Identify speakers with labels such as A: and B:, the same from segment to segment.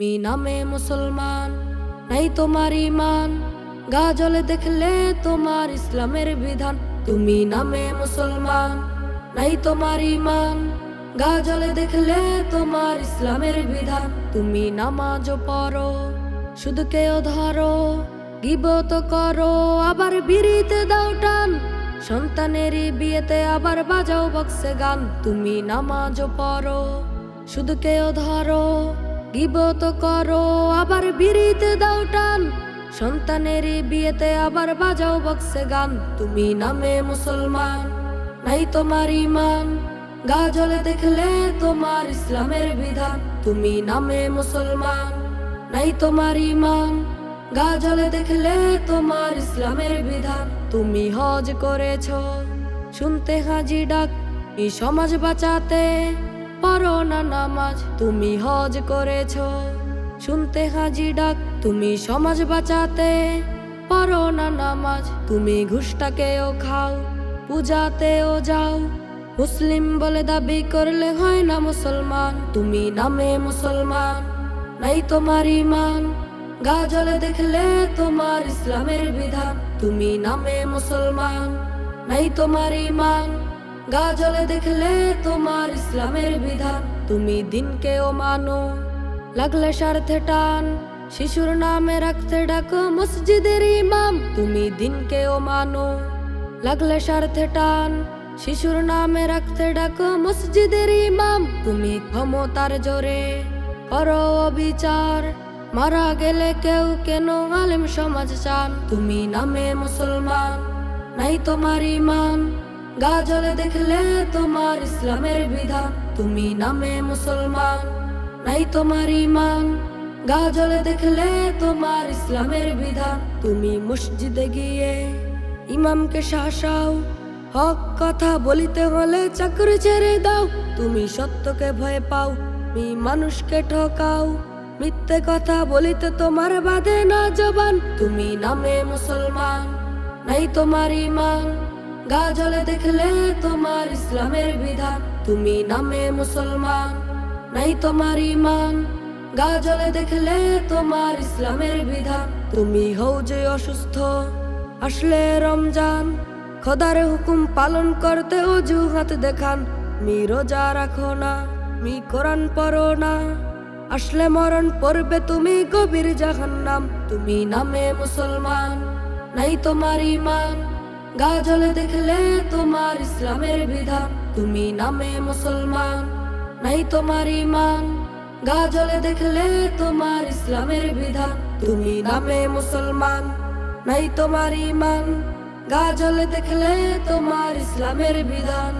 A: তুমি নামে মুসলমান, নাই তোমার ইমান গা জলে দেখলে তোমার ইসলামের বিধান। তুমি নামে মুসলমান, নাই তোমার ইমান গা জলে দেখলে তোমার ইসলামের বিধান। তুমি নামাজ পড়ো কেউ ধরো, গিবত করো, আবার বিড়িতে দাও টান। সন্তানেরই বিয়েতে আবার বাজাও বক্সে গান। তুমি নামাজ পড়ো কেউ ধরো গিবত করো, আবার বিড়িতে দাও টান। সন্তানেরই বিয়েতে আবার বাজাও বক্সে গান। তুমি নামে মুসলমান, নাই তোমার ইমান গা জলে দেখলে তোমার ইসলামের বিধান। তুমি নামে মুসলমান, নাই তোমার ইমান গা জলে দেখলে তোমার ইসলামের বিধান। তুমি হজ করেছ, শুনতে হাজি ডাক সমাজ বাঁচাতে। পড়ো না নামাজ। তুমি হজ করেছ, শুনতে হাজি ডাক, তুমি সমাজ বাঁচাতে পারো না নামাজ। তুমি ঘুষটাকেও খাও, পূজাতেও যাও। মুসলিম বলে দাবি করলে হয় না মুসলমান। তুমি নামে মুসলমান, নাই তোমার ইমান। গা জলে দেখলে তোমার ইসলামের বিধান। তুমি নামে মুসলমান, নাই তোমার ইমান। গা জলে দেখলে তোমার ইসলামের বিধান। তুমি দিনকেও মানো, লাগলে স্বার্থে টান। শিশুর নামে রাখতে ডাকো মসজিদের ইমাম। তুমি দিনকেও মানো, লাগলে স্বার্থে টান। শিশুর নামে রাখতে ডাকো মসজিদের ইমাম। তুমি ক্ষমতার জোরে করো বিচার মারা গেলে কেউ কেন আলেম সমাজ চান? তুমি নামে মুসলমান, নাই তোমার ইমান। গা জলে দেখলে তোমার ইসলামের বিধান। তুমি নামে মুসলমান, নাই তোমার ইমান গা জলে দেখলে তোমার ইসলামের বিধান। তুমি মসজিদে গিয়ে ইমামকে শাসাও, হক কথা বলিতে হলে চাকরি ছেড়ে দাও। তুমি সত্যকে ভয় পাও, তুমি মানুষকে ঠকাও। মিথ্যে কথা বলিতে তোমার বাদে না জবান। তুমি নামে মুসলমান, নাই তোমার ইমান গা জলে দেখলে তোমার ইসলামের বিধান। তুমি নামে মুসলমান, নাই তোমার ইমান গা জলে দেখলে তোমার ইসলামের বিধান। তুমি হও যে অসুস্থ, আসলে রমজান। খোদার হুকুম পালন করতে অজুহাত দেখান। মি রোজা রাখো না মি কোরআন পড়ো না। আসলে মরণ পড়বে তুমি গভীর জাহান্নাম। তুমি নামে মুসলমান, নাই তোমার ইমান গা জলে দেখলে তোমার ইসলামের বিধান। তুমি নামে মুসলমান, নাই তোমার ইমান গা জলে দেখলে তোমার ইসলামের বিধান। তুমি নামে মুসলমান, নাই তোমার ইমান গা জলে দেখলে তোমার ইসলামের বিধান।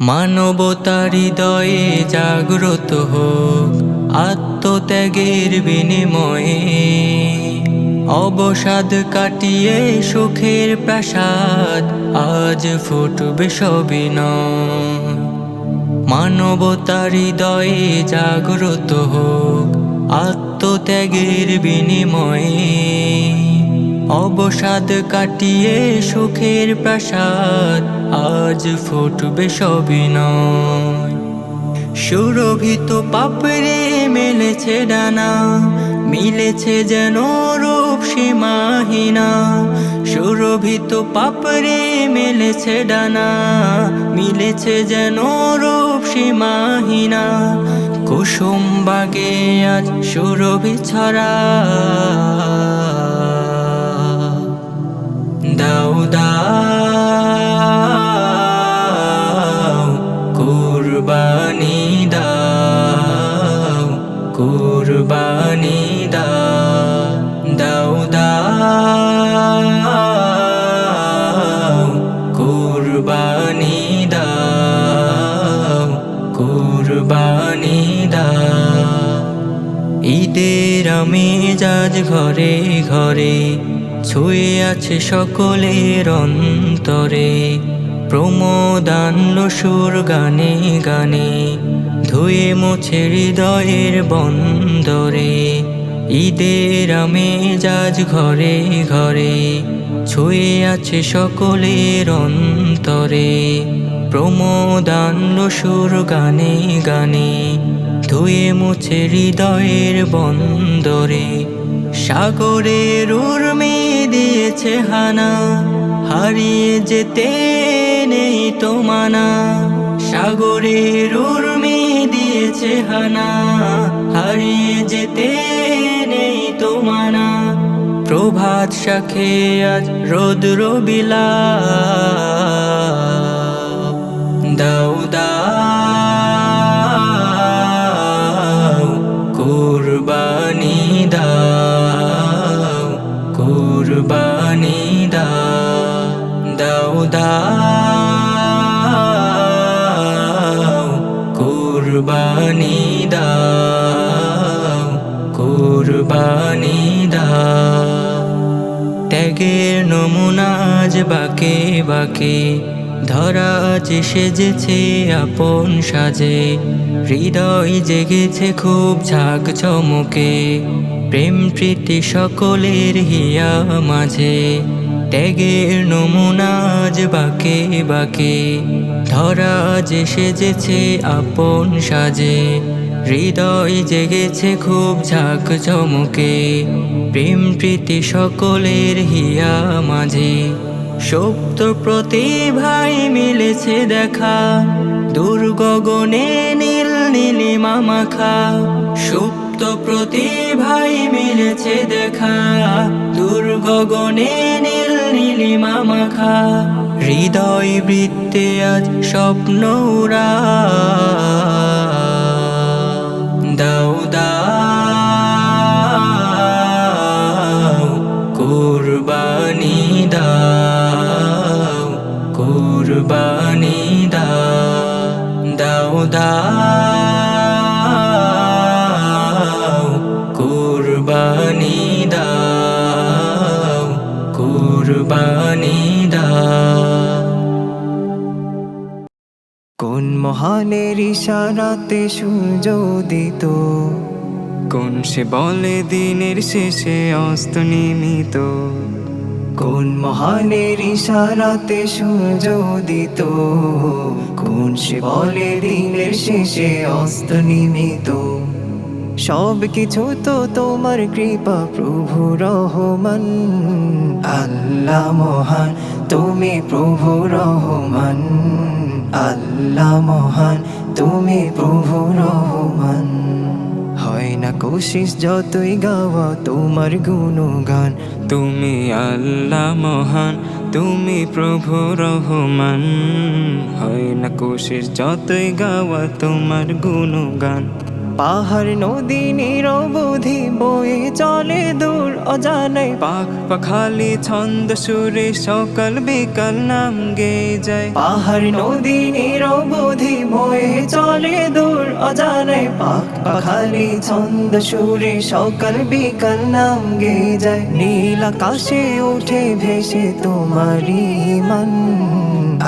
B: মানবতার হৃদয়ে জাগ্রত হোক, আত্মত্যাগের বিনিময়ে। অবসাদ কাটিয়ে সুখের প্রাসাদ, আজ ফুটবে সবিনয়। মানবতার হৃদয়ে জাগ্রত হোক আত্মত্যাগের বিনিময়ে। অবসাদ কাটিয়ে সুখের প্রাসাদ, আজ ফুটবে সবিনয়। সুরভিত পাপড়ে মেলেছে ডানা, মিলেছে যেন সীমাহীনা সুরভিত পাপড়ে মেলেছে ডানা মিলেছে যেন রূপ সীমাহীনা কুসুম বাগে আজ সুরভি ছড়া। কুরবানি দাও ঈদের আমেজাজ ঘরে ঘরে, ছুঁয়ে আছে সকলের অন্তরে। প্রমোদান সুর গানে গানে, ধুয়ে মুছে হৃদয়ের বন্দরে। ঈদের আমেজাজ ঘরে ঘরে, ছুঁয়ে আছে সকলের অন্তরে। প্রমোদান সুর গানে গানে, ধুয়ে মুছে হৃদয়ের বন্দরে। সাগরের উর্মি দিয়েছে হানা, হারিয়ে যেতে নেই তো মানা। সাগরের উর্মি দিয়েছে হানা, হারিয়ে যেতে নেই তো মানা। প্রভাত শাখে আজ রৌদ্র বিলা দাও দাও, কুরবানি দাও কুরবানি দাও দাও দাও কুরবানি দাও কুরবানি দাও। ত্যাগের নমুনাজ বাকে বাকে ধরা আজ সেজেছে আপন সাজে, হৃদয় জেগেছে খুব ঝাঁক চমকে প্রেম প্রীতি সকলের হিয়া মাঝে, ত্যাগের নমুনাজ বাকে বাকে। ধরা যে সেজেছে আপন সাজে, হৃদয় জেগেছে খুব ঝাঁক চমকে প্রেম প্রীতি সকলের হিয়া মাঝে। সুপ্ত প্রতিভাই মিলেছে দেখা। দুর্গগনে নীল নীলিমা মাখা সুপ্ত প্রতিভাই মিলেছে দেখা। দুর্গগনে নীল নীলিমা মাখা হৃদয় বৃত্তে আজ স্বপ্ন উড়া। দাও দাও, কুরবানি দাও কুরবানি দাও।
C: কোন মহানের ইশারাতে সূর্য উদিত? কোন সে বলে দিনের শেষে অস্ত নিমিত কোন মহানের ইশারাতে সূর্য উদিত কোন সে বলে দিনের শেষে অস্ত নিমিত সব কিছু তো তোমার কৃপা, প্রভু রহমান। আল্লাহ মহান, তুমি প্রভু রহমান। আল্লাহ মহান, তুমি প্রভু রহমান। হয় না কোশিস যতই গাওয়া তোমার গুণগান। তুমি আল্লাহ মহান, তুমি প্রভু রহমান। হয় না কোশিস যতই গাওয়া তোমার গুণগান। পাহাড় নদী নিরবধি বয়ে চলে দূর অজানায় পাখ পাখালি ছন্দ সুরে সকাল বিকাল নাম গে যায়। পাহাড় নদী নিরবধি বয়ে চলে দূর অজানায় পাখ পাখালি ছন্দ সুরে সকাল বিকাল নাম গে যায়। নীল আকাশে উঠে ভেসে তোমারই মান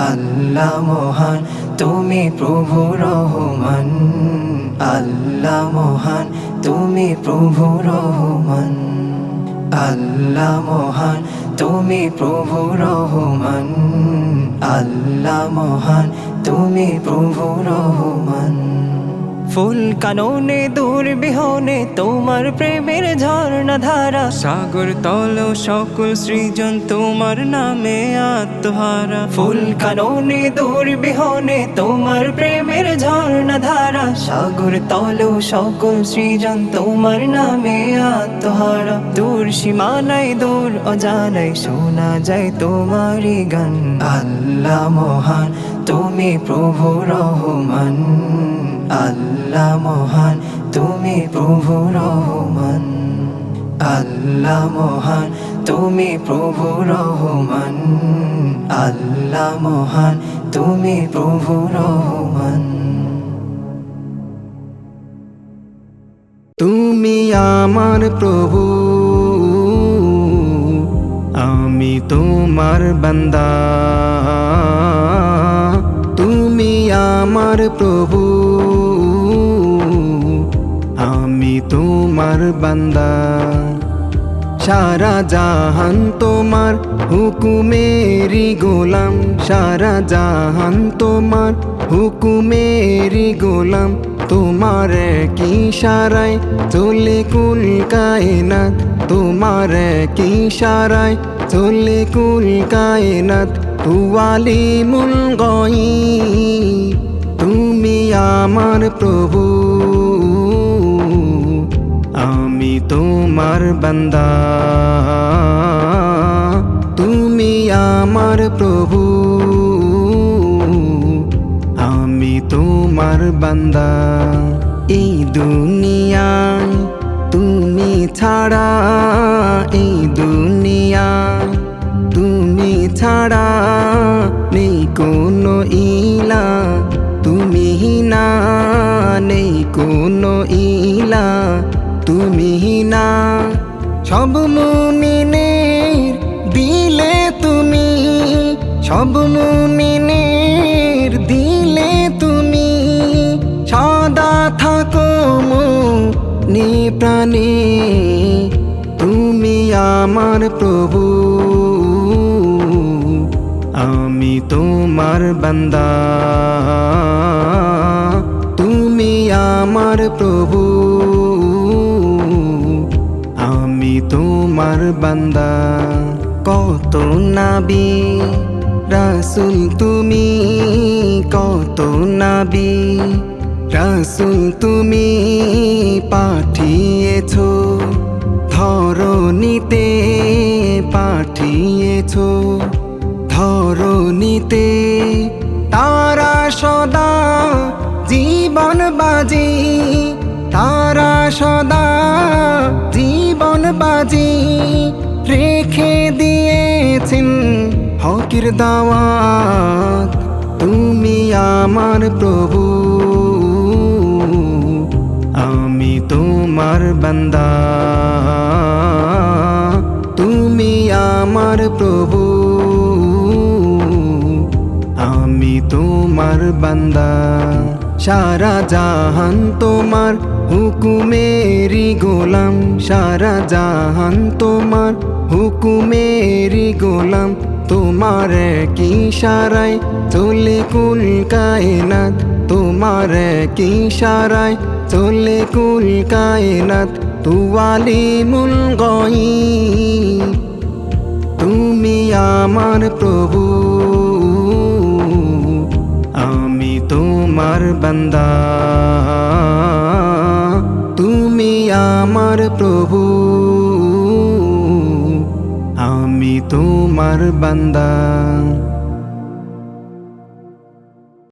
C: আল্লাহ মহান, তুমি প্রভু রহমান। আল্লাহ মহান, তুমি প্রভু রহমান। আল্লাহ মহান, তুমি প্রভু রহমান। আল্লাহ মহান, তুমি প্রভু রহমান। ফুল কাননে দূর বিহনে তোমার প্রেমের ঝর্ণা ধারা সাগর তল সকল সৃজন তোমার নামে আত্মহারা। ফুল কাননে দূর বিহনে তোমার প্রেমের ঝর্ণা ধারা সাগর তল সকল সৃজন তোমার নামে আত্মহারা। দূর সীমানায় দূর অজানায় শোনা যায় তোমারই গান। আল্লাহ মহান তুমি প্রভু রহমান। আল্লাহ মহান, তুমি প্রভু রহমান। আল্লাহ মহান, তুমি প্রভু রহমান। আল্লাহ মহান, তুমি প্রভু রহমান।
D: তুমি আমার প্রভু, আমি তোমার বান্দা। তুমি আমার প্রভু আমি তোমার বান্দা। সারা জাহান তোমার হুকুমেরি গোলাম। সারা জাহান তোমার হুকুমেরি গোলাম। তোমার কি সারায় চলে কুল কায়নাত তোমার কি সারায় চলে কুল কায়নাত তুয়ালি মুল গই তুমি আমার প্রভু। আমি তোমার বান্দা। তুমি আমার প্রভু। আমি তোমার বান্দা। এই দুনিয়ায় তুমি ছাড়া, এই দুনিয়ায় তুমি ছাড়া নেই কোনো ইলা। তুমি না, নেই কোনো ইলা। তুমি না, সব মুমিনের দিলে তুমি, সব মুমিনের দিলে তুমি, সদা থাকো নি প্রাণে, তুমি আমার প্রভু, আমি তোমার বান্দা, তুমি আমার প্রভু। বান্দা, কত নাবি? রাসুল তুমি, কত নাবি? রাসুল তুমি পাঠিয়েছ, ধরণীতে পাঠিয়েছ, ধরণীতে তারা সদা জীবন বাজি, তারা সদা বাজি রেখে দিয়েছেন হকির দাওয়াত। তুমি আমার প্রভু, আমি তোমার বান্দা। তুমি আমার প্রভু, আমি তোমার বান্দা। সারা জাহান তোমার হুকুমেরি গোলাম, সারা জাহান তোমার। হুকুমেরি গোলাম, তোমার কি সারায় চলে কুল কায়নাত, তোমার কি সারায় চলে কুল কায়নাত তুয়ালি মুল গই তুমি আমার প্রভু, আমি তোমার বান্দা। তুমি আমার প্রভু। আমি তোমার বান্দা।